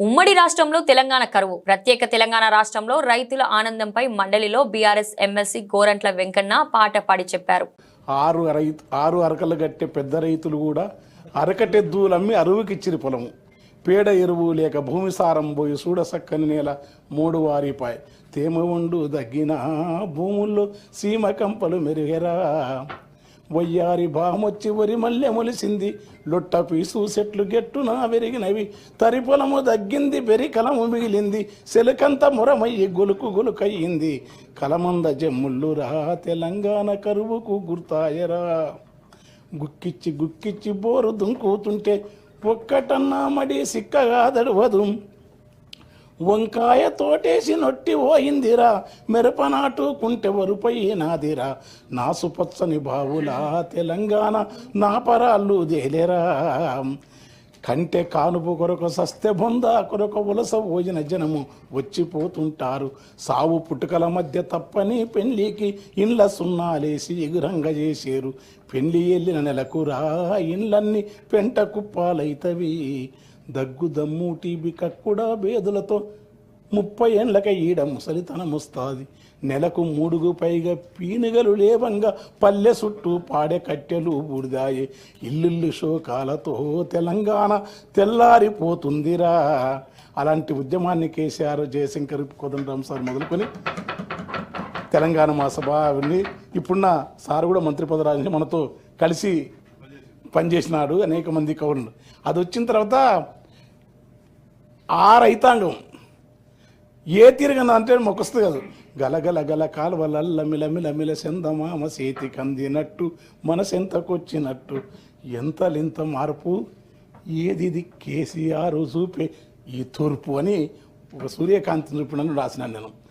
ఉమ్మడి రాష్ట్రంలో తెలంగాణ కరువు. ప్రత్యేక తెలంగాణ రాష్ట్రంలో రైతుల ఆనందంపై మండలిలో బీఆర్ఎస్ ఎమ్మెల్సీ గోరంట్ల వెంకన్న పాట పాడి చెప్పారు. ఆరు రైతు ఆరు అరకలు కట్టే పెద్ద రైతులు కూడా అరకటెద్దులమ్మి అరువుకిచ్చిరి పొలము. పేడ ఎరువు లేక భూమి సారం పోయి చూడ సక్కని నేల మూడు వారిపాయ్. తేమ ఉండు దగ్గిన భూముల్లో సీమ కంపలు మెరుగెరా. వయ్యారి బామొచ్చి వరి మల్లె మొలిసింది. లొట్ట పీసు చెట్లు గెట్టున పెరిగినవి తరి పొలము దగ్గింది బెరి కలము మిగిలింది. సెలకంత మురమయ్యి గొలుకు గొలుకయ్యింది. కలమంద జమ్ముళ్ళు రా తెలంగాణ కరువుకు గుర్తాయరా. గుక్కిచ్చి గుక్కిచ్చి బోరు దుంకుతుంటే ఒక్కటన్నా మడి సిక్కగా దడవదు. వంకాయ తోటేసి నొట్టి పోయిందిరా మిరపనాటు కుంటె వరుపైనాదిరా నాసుపచ్చని బావులా తెలంగాణ నా పరాళ్ళు దేలేరా కంటే కానుపు కొరకు సస్తె బొంద కొరకు ఉలస భోజన జనము వచ్చిపోతుంటారు. సావు పుట్టుకల మధ్య తప్పని పెళ్ళికి ఇండ్ల సున్నాలేసి ఎగురంగ చేసేరు. పెళ్ళి వెళ్ళిన నెలకు రా ఇండ్లన్నీ పెంట కుప్పాలైతవి. దగ్గు దమ్ము టీబీ కక్కుడా బేదులతో ముప్పై ఏండ్లక ఈడ ముసలితనముస్తాది నెలకు మూడుగు పైగా పీనుగలు లేవంగా పల్లె చుట్టూ పాడే కట్టెలు బూడిదాయే ఇల్లుల్లు శోకాలతో తెలంగాణ తెల్లారిపోతుందిరా. అలాంటి ఉద్యమాన్ని కేసీఆర్ జయశంకర్ కోదండరామ్ సార్ మొదలుకొని తెలంగాణ మా అవన్నీ ఇప్పుడున్న సార్ కూడా మంత్రి పదరాజుని మనతో కలిసి పనిచేసినాడు అనేక మంది కవులు అది వచ్చిన తర్వాత ఆ రైతాంగం. ఏ తిరిగిన అంటే మొకొస్తుంది కాదు. గలగల గల కాలువలమిలమిలమిల సెందమామ చేతి కందినట్టు మనసెంతకొచ్చినట్టు. ఎంతలింత మార్పు? ఏది ఇది? కేసీఆర్ చూపే ఈ తూర్పు అని ఒక సూర్యకాంతి చూపినని రాసినాను నేను.